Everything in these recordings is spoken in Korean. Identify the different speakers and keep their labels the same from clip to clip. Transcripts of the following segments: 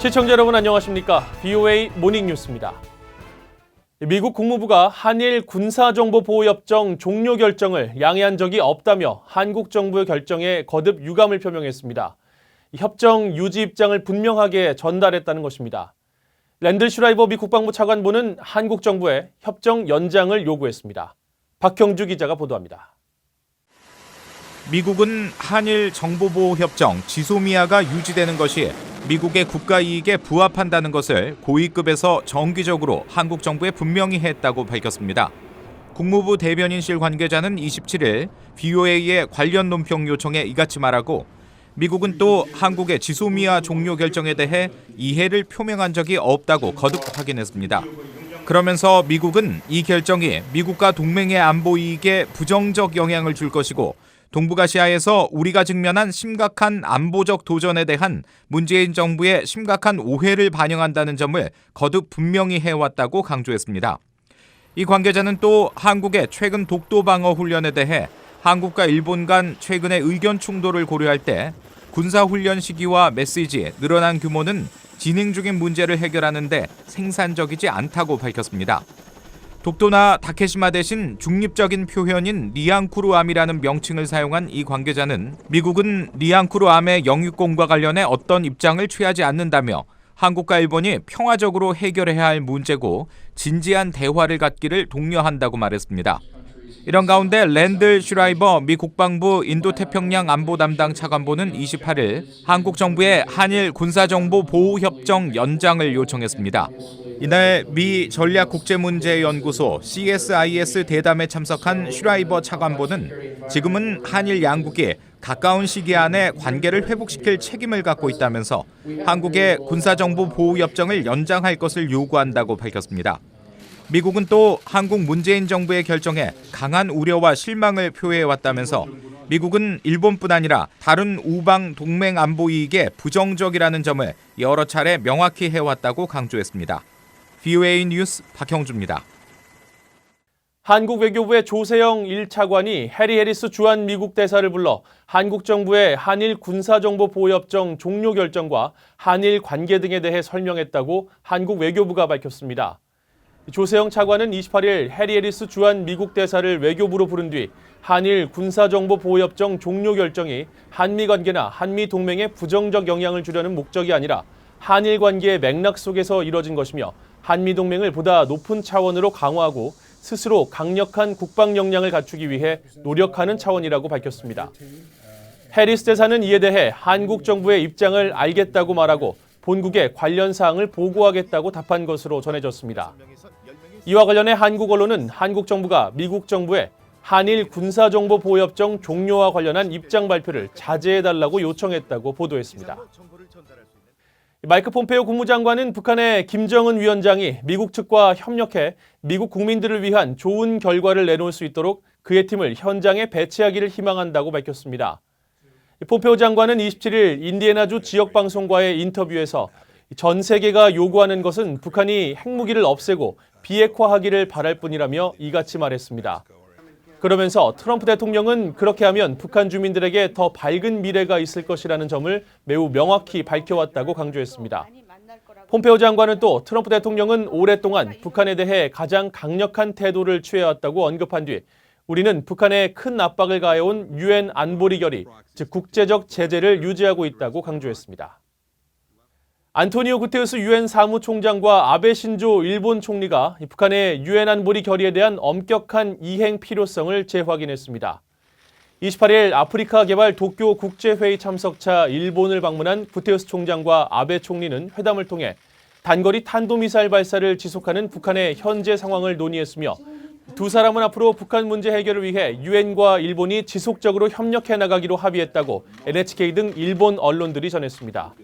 Speaker 1: 시청자 여러분 안녕하십니까? BOA 모닝 뉴스입니다. 미국 국무부가 한일 군사정보보호협정 종료 결정을 양해한 적이 없다며 한국 정부의 결정에 거듭 유감을 표명했습니다. 이 협정 유지 입장을 분명하게 전달했다는 것입니다. 랜들 슈라이버 미 국방부 차관보는 한국 정부에 협정 연장을 요구했습니다. 박형주 기자가 보도합니다.
Speaker 2: 미국은 한일 정보보호협정 지소미아가 유지되는 것이 미국의 국가 이익에 부합한다는 것을 고위급에서 정기적으로 한국 정부에 분명히 했다고 밝혔습니다. 국무부 대변인실 관계자는 27일 BOA의 관련 논평 요청에 이같이 말하고 미국은 또 한국의 지소미아 종료 결정에 대해 이해를 표명한 적이 없다고 거듭 확인했습니다. 그러면서 미국은 이 결정이 미국과 동맹의 안보 이익에 부정적 영향을 줄 것이고 동북아시아에서 우리가 직면한 심각한 안보적 도전에 대한 문재인 정부의 심각한 오해를 반영한다는 점을 거듭 분명히 해왔다고 강조했습니다. 이 관계자는 또 한국의 최근 독도 방어 훈련에 대해 한국과 일본 간 최근의 의견 충돌을 고려할 때 군사 훈련 시기와 메시지, 늘어난 규모는 진행 중인 문제를 해결하는데 생산적이지 않다고 밝혔습니다. 독도나 다케시마 대신 중립적인 표현인 리앙쿠르암이라는 명칭을 사용한 이 관계자는 미국은 리앙쿠르암의 영유권과 관련해 어떤 입장을 취하지 않는다며 한국과 일본이 평화적으로 해결해야 할 문제고 진지한 대화를 갖기를 독려한다고 말했습니다. 이런 가운데 랜들 슈라이버 미 국방부 인도태평양 안보 담당 차관보는 28일 한국 정부에 한일 군사정보 보호협정 연장을 요청했습니다. 이날 미 전략국제문제연구소 CSIS 대담에 참석한 슈라이버 차관보는 지금은 한일 양국이 가까운 시기 안에 관계를 회복시킬 책임을 갖고 있다면서 한국의 군사정보 보호협정을 연장할 것을 요구한다고 밝혔습니다. 미국은 또 한국 문재인 정부의 결정에 강한 우려와 실망을 표해 왔다면서 미국은 일본뿐 아니라 다른 우방 동맹 안보 이익에 부정적이라는 점을 여러 차례 명확히 해왔다고 강조했습니다. VOA 뉴스 박형주입니다.
Speaker 1: 한국 외교부의 조세영 1차관이 해리 해리스 주한 미국 대사를 불러 한국 정부의 한일 군사정보보호협정 종료 결정과 한일 관계 등에 대해 설명했다고 한국 외교부가 밝혔습니다. 조세영 차관은 28일 해리 해리스 주한 미국 대사를 외교부로 부른 뒤 한일 군사정보보호협정 종료 결정이 한미 관계나 한미 동맹에 부정적 영향을 주려는 목적이 아니라 한일 관계의 맥락 속에서 이뤄진 것이며 한미 동맹을 보다 높은 차원으로 강화하고 스스로 강력한 국방 역량을 갖추기 위해 노력하는 차원이라고 밝혔습니다. 해리스 대사는 이에 대해 한국 정부의 입장을 알겠다고 말하고 본국에 관련 사항을 보고하겠다고 답한 것으로 전해졌습니다. 이와 관련해 한국 언론은 한국 정부가 미국 정부에 한일 군사정보보호협정 종료와 관련한 입장 발표를 자제해달라고 요청했다고 보도했습니다. 마이크 폼페이오 국무장관은 북한의 김정은 위원장이 미국 측과 협력해 미국 국민들을 위한 좋은 결과를 내놓을 수 있도록 그의 팀을 현장에 배치하기를 희망한다고 밝혔습니다. 폼페오 장관은 27일 인디애나주 지역 방송과의 인터뷰에서 전 세계가 요구하는 것은 북한이 핵무기를 없애고 비핵화하기를 바랄 뿐이라며 이같이 말했습니다. 그러면서 트럼프 대통령은 그렇게 하면 북한 주민들에게 더 밝은 미래가 있을 것이라는 점을 매우 명확히 밝혀왔다고 강조했습니다. 폼페오 장관은 또 트럼프 대통령은 오랫동안 북한에 대해 가장 강력한 태도를 취해왔다고 언급한 뒤 우리는 북한에 큰 압박을 가해온 유엔 안보리 결의, 즉 국제적 제재를 유지하고 있다고 강조했습니다. 안토니오 구테우스 유엔 사무총장과 아베 신조 일본 총리가 북한의 유엔 안보리 결의에 대한 엄격한 이행 필요성을 재확인했습니다. 28일 아프리카 개발 도쿄 국제회의 참석차 일본을 방문한 구테우스 총장과 아베 총리는 회담을 통해 단거리 탄도미사일 발사를 지속하는 북한의 현재 상황을 논의했으며 두 사람은 앞으로 북한 문제 해결을 위해 유엔과 일본이 지속적으로 협력해 나가기로 합의했다고 NHK 등 일본 언론들이 전했습니다.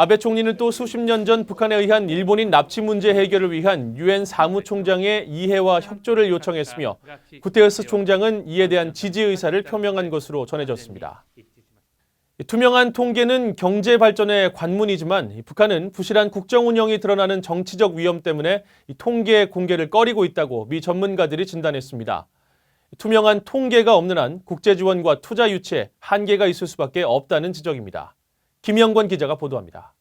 Speaker 1: 아베 총리는 또 수십 년 전 북한에 의한 일본인 납치 문제 해결을 위한 유엔 사무총장의 이해와 협조를 요청했으며 구테우스 총장은 이에 대한 지지 의사를 표명한 것으로 전해졌습니다. 투명한 통계는 경제 발전의 관문이지만 북한은 부실한 국정 운영이 드러나는 정치적 위험 때문에 통계 공개를 꺼리고 있다고 미 전문가들이 진단했습니다. 투명한 통계가 없는 한 국제 지원과 투자 유치에 한계가 있을 수밖에 없다는 지적입니다. 김영권 기자가 보도합니다.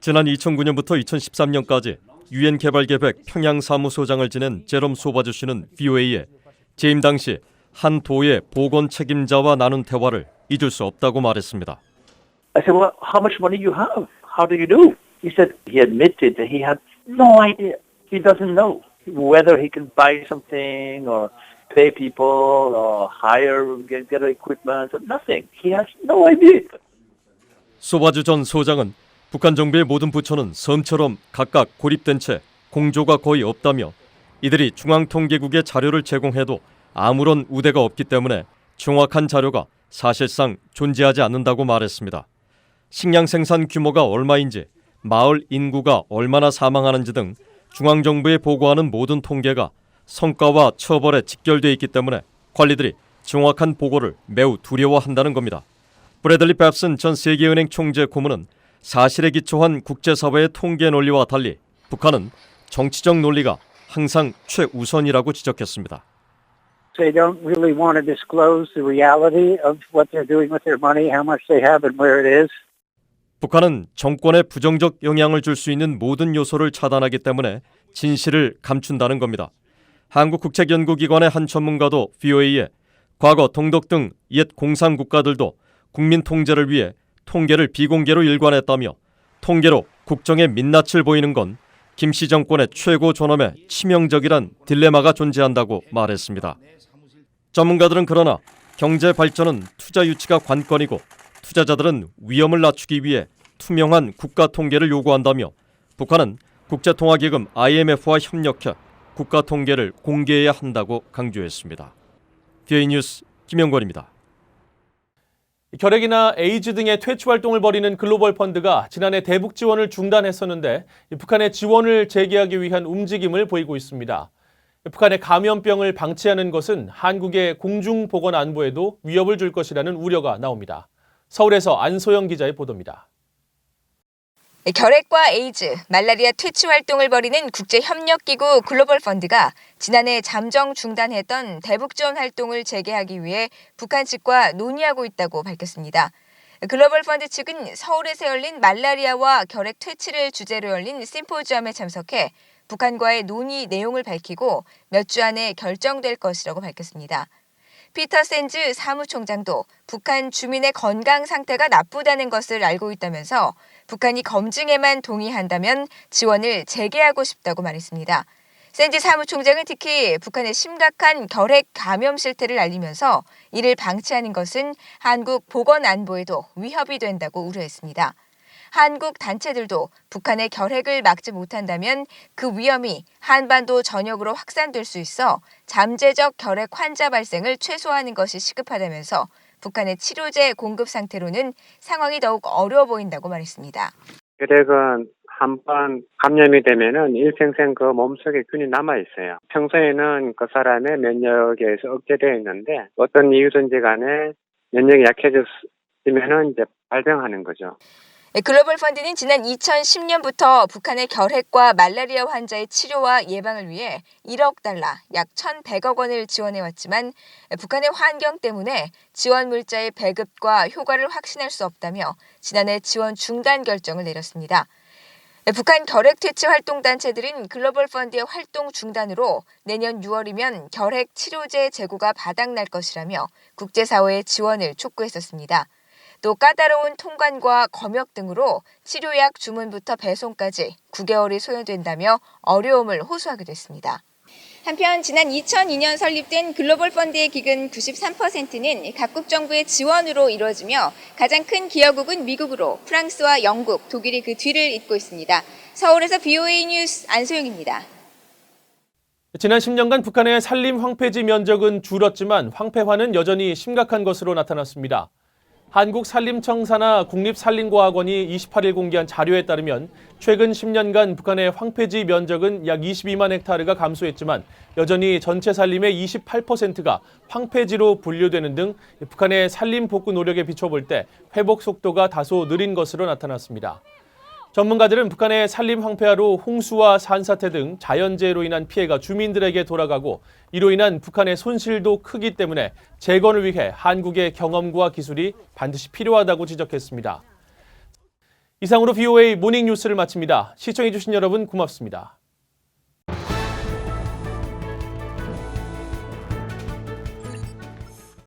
Speaker 3: 지난 2009년부터 2013년까지 유엔 개발 계획 평양 사무소장을 지낸 제롬 소바주 씨는 VOA에 재임 당시 한 도의 보건 책임자와 나눈 대화를 잊을 수 없다고 말했습니다.
Speaker 4: I said, well, how much money you have? How do you do? He said he admitted that he had no idea. He doesn't know whether he can buy something or pay people or hire, get, get equipment, nothing. He has no idea.
Speaker 3: 소바주 전 소장은 북한 정부의 모든 부처는 섬처럼 각각 고립된 채 공조가 거의 없다며 이들이 중앙통계국에 자료를 제공해도 아무런 우대가 없기 때문에 정확한 자료가 사실상 존재하지 않는다고 말했습니다. 식량 생산 규모가 얼마인지, 마을 인구가 얼마나 사망하는지 등 중앙정부에 보고하는 모든 통계가 성과와 처벌에 직결돼 있기 때문에 관리들이 정확한 보고를 매우 두려워한다는 겁니다. 브래들리 밥슨 전 세계은행 총재 고문은 사실에 기초한 국제사회의 통계 논리와 달리 북한은 정치적 논리가 항상 최우선이라고 지적했습니다.
Speaker 5: They don't really want to disclose the reality of what they're doing with their money, how much they have, and where it is.
Speaker 3: 북한은 정권에 부정적 영향을 줄 수 있는 모든 요소를 차단하기 때문에 진실을 감춘다는 겁니다. 한국국책연구기관의 한 전문가도 VOA에 과거 동독 등 옛 공산 국가들도 국민 통제를 위해 통계를 비공개로 일관했다며 통계로 국정에 민낯을 보이는 건 김씨 정권의 최고 존엄에 치명적이란 딜레마가 존재한다고 말했습니다. 전문가들은 그러나 경제 발전은 투자 유치가 관건이고 투자자들은 위험을 낮추기 위해 투명한 국가 통계를 요구한다며 북한은 국제통화기금 IMF와 협력해 국가 통계를 공개해야 한다고 강조했습니다. 디에이 뉴스 김영권입니다.
Speaker 1: 결핵이나 에이즈 등의 퇴치 활동을 벌이는 글로벌 펀드가 지난해 대북 지원을 중단했었는데 이 북한의 지원을 재개하기 위한 움직임을 보이고 있습니다. 북한의 감염병을 방치하는 것은 한국의 공중보건 안보에도 위협을 줄 것이라는 우려가 나옵니다. 서울에서 안소영 기자의 보도입니다.
Speaker 6: 결핵과 에이즈, 말라리아 퇴치 활동을 벌이는 국제협력기구 글로벌 펀드가 지난해 잠정 중단했던 대북 지원 활동을 재개하기 위해 북한 측과 논의하고 있다고 밝혔습니다. 글로벌 펀드 측은 서울에서 열린 말라리아와 결핵 퇴치를 주제로 열린 심포지엄에 참석해 북한과의 논의 내용을 밝히고 몇 주 안에 결정될 것이라고 밝혔습니다. 피터 샌즈 사무총장도 북한 주민의 건강 상태가 나쁘다는 것을 알고 있다면서 북한이 검증에만 동의한다면 지원을 재개하고 싶다고 말했습니다. 샌즈 사무총장은 특히 북한의 심각한 결핵 감염 실태를 알리면서 이를 방치하는 것은 한국 보건 안보에도 위협이 된다고 우려했습니다. 한국 단체들도 북한의 결핵을 막지 못한다면 그 위험이 한반도 전역으로 확산될 수 있어 잠재적 결핵 환자 발생을 최소화하는 것이 시급하다면서 북한의 치료제 공급 상태로는 상황이 더욱 어려워 보인다고 말했습니다.
Speaker 7: 결핵은 한번 감염이 되면은 일생생 그 몸속에 균이 남아 있어요. 평소에는 그 사람의 면역에 의해서 억제되어 있는데 어떤 이유든지 간에 면역이 약해졌으면은 이제 발병하는 거죠.
Speaker 6: 네, 글로벌 펀드는 지난 2010년부터 북한의 결핵과 말라리아 환자의 치료와 예방을 위해 1억 달러, 약 1,100억 원을 지원해왔지만 북한의 환경 때문에 지원 물자의 배급과 효과를 확신할 수 없다며 지난해 지원 중단 결정을 내렸습니다. 네, 북한 결핵 퇴치 활동 단체들은 글로벌 펀드의 활동 중단으로 내년 6월이면 결핵 치료제 재고가 바닥날 것이라며 국제사회의 지원을 촉구했었습니다. 또 까다로운 통관과 검역 등으로 치료약 주문부터 배송까지 9개월이 소요된다며 어려움을 호소하기도 했습니다. 한편 지난 2002년 설립된 글로벌 펀드의 기금 93%는 각국 정부의 지원으로 이루어지며 가장 큰 기여국은 미국으로 프랑스와 영국, 독일이 그 뒤를 잇고 있습니다. 서울에서 BOA 뉴스 안소영입니다.
Speaker 1: 지난 10년간 북한의 산림 황폐지 면적은 줄었지만 황폐화는 여전히 심각한 것으로 나타났습니다. 한국산림청 산하 국립산림과학원이 28일 공개한 자료에 따르면 최근 10년간 북한의 황폐지 면적은 약 22만 헥타르가 감소했지만 여전히 전체 산림의 28%가 황폐지로 분류되는 등 북한의 산림 복구 노력에 비춰볼 때 회복 속도가 다소 느린 것으로 나타났습니다. 전문가들은 북한의 산림 황폐화로 홍수와 산사태 등 자연재해로 인한 피해가 주민들에게 돌아가고 이로 인한 북한의 손실도 크기 때문에 재건을 위해 한국의 경험과 기술이 반드시 필요하다고 지적했습니다. 이상으로 VOA 모닝 뉴스를 마칩니다. 시청해주신 여러분 고맙습니다.